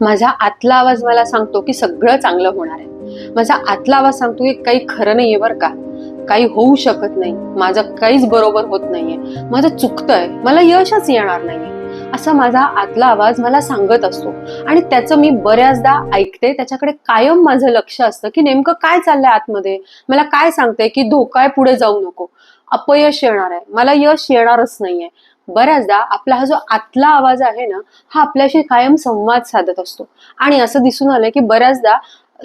माझा आतला आवाज मला सांगतो की सगळं चांगलं होणार आहे. माझा आतला आवाज सांगतो की काही खरं नाहीये बरं का. काही होऊ शकत नाही. माझं काहीच बरोबर होत नाहीये. माझं चुकतंय. मला यशच येणार नाहीये. असा माझा आतला आवाज मला सांगत असतो. आणि त्याचं मी बऱ्याचदा ऐकते. त्याच्याकडे कायम माझं लक्ष असतं की नेमकं काय चाललंय आतमध्ये? मला काय सांगते की धोका आहे पुढे जाऊ नको. अपयश येणार आहे. मला यश येणारच नाहीये. बऱ्याचदा आपला हा जो आतला आवाज आहे ना हा आपल्याशी कायम संवाद साधत असतो. आणि असं दिसून आलंय की बऱ्याचदा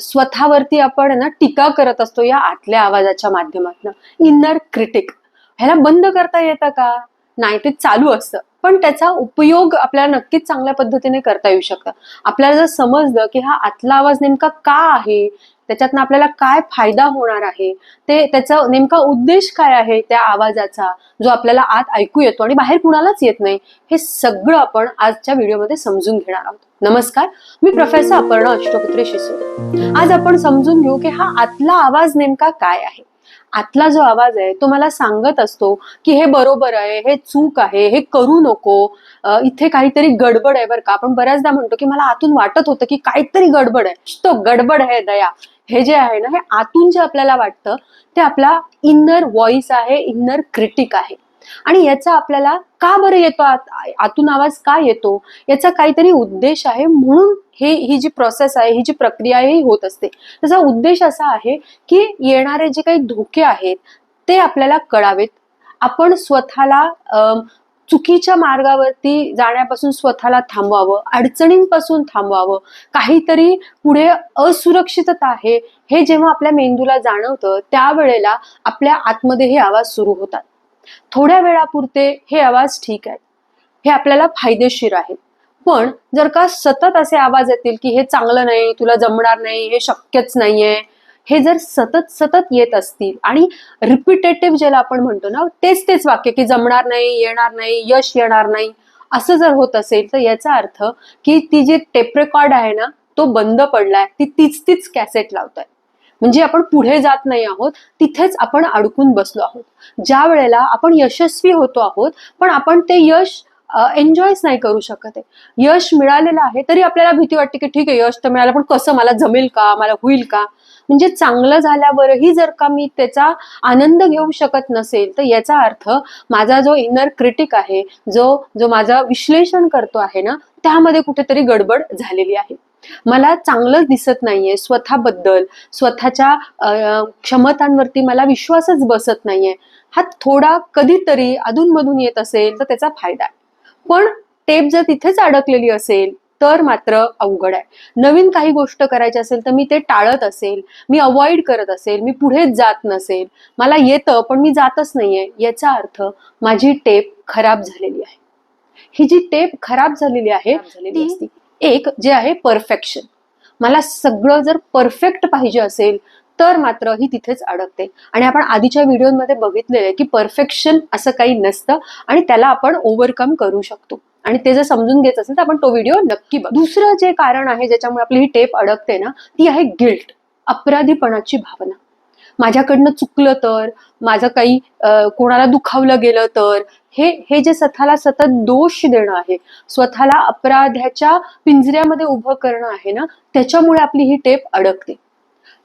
स्वतःवरती आपण ना टीका करत असतो या आतल्या आवाजाच्या माध्यमातून. इनर क्रिटिक ह्याला बंद करता येतं का? नाही ते चालू असतं. पण त्याचा उपयोग आपल्याला नक्कीच चांगल्या पद्धतीने करता येऊ शकतं. आपल्याला जर समजलं की हा आतला आवाज नेमका का आहे? त्याच्यातनं आपल्याला काय फायदा होणार आहे? ते त्याचा नेमका उद्देश काय आहे त्या आवाजाचा जो आपल्याला आत ऐकू येतो आणि बाहेर कुणालाच येत नाही? हे सगळं आपण आजच्या व्हिडिओमध्ये समजून घेणार आहोत. नमस्कार मी प्रोफेसर अपर्णा अष्टपुत्रे शिसू. आज आपण समजून घेऊ की हा आतला आवाज नेमका काय आहे? आतला जो आवाज आहे तो मला सांगत असतो की हे बरोबर आहे हे चूक आहे हे करू नको. इथे काहीतरी गडबड आहे बरं का. आपण बऱ्याचदा म्हणतो की मला आतून वाटत होतं की काहीतरी गडबड आहे. तो गडबड आहे दया. हे जे आहे ना हे आतून जे आपल्याला वाटतं ते आपला इन्नर व्हॉइस आहे इन्नर क्रिटिक आहे. आणि याचा आपल्याला का बरं येतो? आत आतून आवाज का येतो? याचा काहीतरी उद्देश आहे. म्हणून हे ही जी प्रोसेस आहे ही जी प्रक्रिया आहे ही होत असते. त्याचा उद्देश असा आहे की येणारे जे काही धोके आहेत ते आपल्याला कळावेत. आपण स्वतःला चुकीच्या मार्गावरती जाण्यापासून स्वतःला थांबवावं अडचणींपासून थांबवावं काहीतरी पुढे असुरक्षितता आहे हे जेव्हा आपल्या मेंदूला जाणवतं त्यावेळेला आपल्या आतमध्ये हे आवाज सुरू होतात. थोड्या वेळापुरते हे आवाज ठीक आहे. हे आपल्याला फायदेशीर आहेत पण जर का सतत असे आवाज येतील की हे चांगलं नाही तुला जमणार नाही हे शक्यच नाहीये हे जर सतत सतत येत असतील आणि रिपिटेटिव्ह ज्याला आपण म्हणतो ना तेच तेच वाक्य की जमणार नाही येणार नाही यश येणार नाही असं जर होत असेल तर याचा अर्थ की ती जी टेप रेकॉर्ड आहे ना तो बंद पडलाय ती तीच तीच कॅसेट लावताय. म्हणजे आपण पुढे जात नाही आहोत तिथेच आपण अडकून बसलो आहोत. ज्या वेळेला आपण यशस्वी होतो आहोत पण आपण ते यश एन्जॉयच नाही करू शकत आहे. यश मिळालेलं आहे तरी आपल्याला भीती वाटते की ठीक आहे यश तर मिळालं पण कसं मला जमेल का मला होईल का? म्हणजे चांगलं झाल्यावरही जर का मी त्याचा आनंद घेऊ शकत नसेल तर याचा अर्थ माझा जो इनर क्रिटिक आहे जो जो माझा विश्लेषण करतो आहे ना त्यामध्ये कुठेतरी गडबड झालेली आहे. मला चांगलंच दिसत नाहीये स्वतःबद्दल स्वतःच्या क्षमतांवरती मला विश्वासच बसत नाहीये. हा थोडा कधीतरी अधूनमधून येत असेल तर त्याचा फायदा आहे. पण टेप जर तिथेच अडकलेली असेल तर मात्र अवघड आहे. नवीन काही गोष्ट करायची असेल तर मी ते टाळत असेल मी अवॉइड करत असेल मी पुढेच जात नसेल मला येतं पण मी जातच नाहीये याचा अर्थ माझी टेप खराब झालेली आहे. ही जी टेप खराब झालेली आहे ती एक जे आहे परफेक्शन मला सगळं जर परफेक्ट पाहिजे असेल तर मात्र ही तिथेच अडकते. आणि आपण आधीच्या व्हिडिओमध्ये बघितलेलं आहे की परफेक्शन असं काही नसतं आणि त्याला आपण ओव्हरकम करू शकतो. आणि ते जर समजून घ्यायचं असेल तर आपण तो व्हिडिओ नक्की बघ. दुसरं जे कारण आहे ज्याच्यामुळे आपली ही टेप अडकते ना ती आहे गिल्ट अपराधीपणाची भावना. माझ्याकडनं चुकलं तर माझं काही कोणाला दुखावलं गेलं तर हे हे जे स्वतःला सतत दोष देणं आहे स्वतःला अपराध्याच्या पिंजऱ्यामध्ये उभं करणं आहे ना त्याच्यामुळे आपली ही टेप अडकते.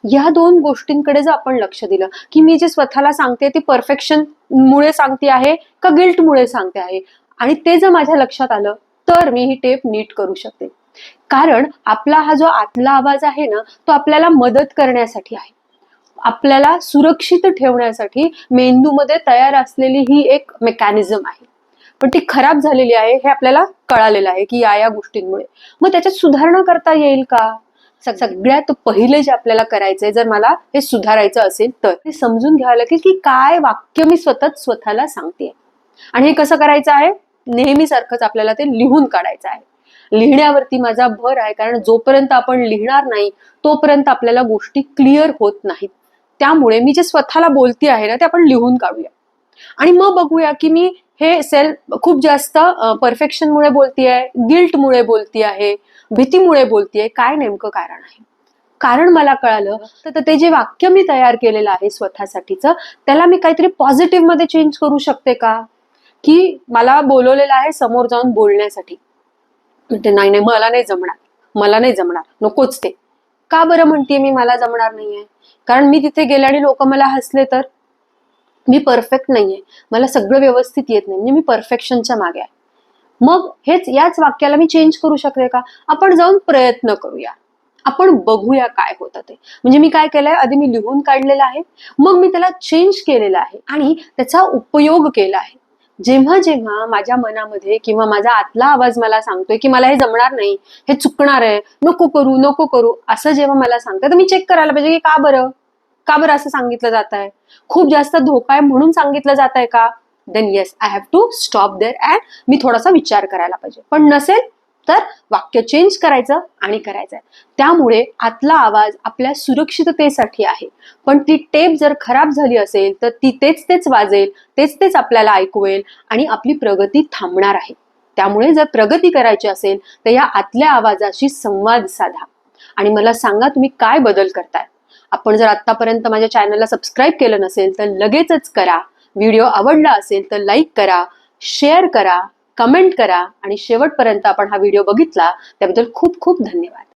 या दोन गोष्टींकडे जर आपण लक्ष दिलं की मी जे स्वतःला सांगते ती परफेक्शन मुळे सांगते आहे का गिल्ट मुळे सांगते आहे? आणि ते जर माझ्या लक्षात आलं तर मी ही टेप नीट करू शकते. कारण आपला हा जो आतला आवाज आहे ना तो आपल्याला मदत करण्यासाठी आहे. आपल्याला सुरक्षित ठेवण्यासाठी मेंदूमध्ये तयार असलेली ही एक मेकॅनिझम आहे. पण ती खराब झालेली आहे हे आपल्याला कळालेलं आहे की या या गोष्टींमुळे. मग त्याच्यात सुधारणा करता येईल का? सगळ्यात पहिले जे आपल्याला करायचंय जर मला हे सुधारायचं असेल तर ते समजून घ्यावं लागेल की काय वाक्य मी स्वतःच स्वतःला सांगते आणि हे कसं करायचं आहे? नेहमीसारखंच आपल्याला ते लिहून काढायचं आहे. लिहिण्यावरती माझा भर आहे कारण जोपर्यंत आपण लिहिणार नाही तोपर्यंत आपल्याला गोष्टी क्लिअर होत नाहीत. त्यामुळे मी जे स्वतःला बोलते आहे ना ते आपण लिहून काढूया. आणि मग बघूया की मी हे सेल्फ खूप जास्त परफेक्शनमुळे बोलतीये गिल्टमुळे बोलती आहे भीतीमुळे बोलतीये. काय नेमकं कारण आहे? कारण मला कळालं तर ते जे वाक्य मी तयार केलेलं आहे स्वतःसाठीचं त्याला मी काहीतरी पॉझिटिव्हमध्ये चेंज करू शकते का? की मला बोलवलेलं आहे समोर जाऊन बोलण्यासाठी. म्हणते नाही नाही मला नाही जमणार. मला नाही जमणार. नकोच ते. का बरं म्हणते मी मला जमणार नाहीये? कारण मी तिथे गेले आणि लोक मला हसले तर? मी परफेक्ट नाहीये. मला सगळं व्यवस्थित येत नाही. म्हणजे मी परफेक्शनच्या मागे आहे. मग हेच याच वाक्याला मी चेंज करू शकते का? आपण जाऊन प्रयत्न करूया. आपण बघूया काय होतं ते. म्हणजे मी काय केलंय? आधी मी लिहून काढलेलं आहे. मग मी त्याला चेंज केलेलं आहे. आणि त्याचा उपयोग केला आहे. जेव्हा जेव्हा माझ्या मनामध्ये किंवा माझा आतला आवाज मला सांगतोय की मला हे जमणार नाही हे चुकणार आहे नको करू नको करू असं जेव्हा मला सांगतं तर मी चेक करायला पाहिजे की का बरं? का बरं असं सांगितलं जात आहे खूप जास्त धोका आहे म्हणून सांगितलं जात आहे का? Then yes I have to stop there and मी थोडासा विचार करायला पाहिजे. पण नसेल तर वाक्य चेंज करायचं आणि करायचं त्यामुळे आतला आवाज आपल्या सुरक्षिततेसाठी आहे. पण ती टेप जर खराब झाली असेल तर ती तेच तेच वाजेल तेच तेच आपल्याला ऐकवेल आणि आपली प्रगती थांबणार आहे. त्यामुळे जर प्रगती करायची असेल तर या आतल्या आवाजाशी संवाद साधा. आणि मला सांगा तुम्ही काय बदल करताय? आपण जर आतापर्यंत माझ्या चॅनलला सबस्क्राईब केलं नसेल तर लगेचच करा. व्हिडिओ आवडला असेल तर लाईक करा शेअर करा कमेंट करा आणि शेवटपर्यंत आपण हा व्हिडिओ बघितला त्याबद्दल खूप खूप धन्यवाद.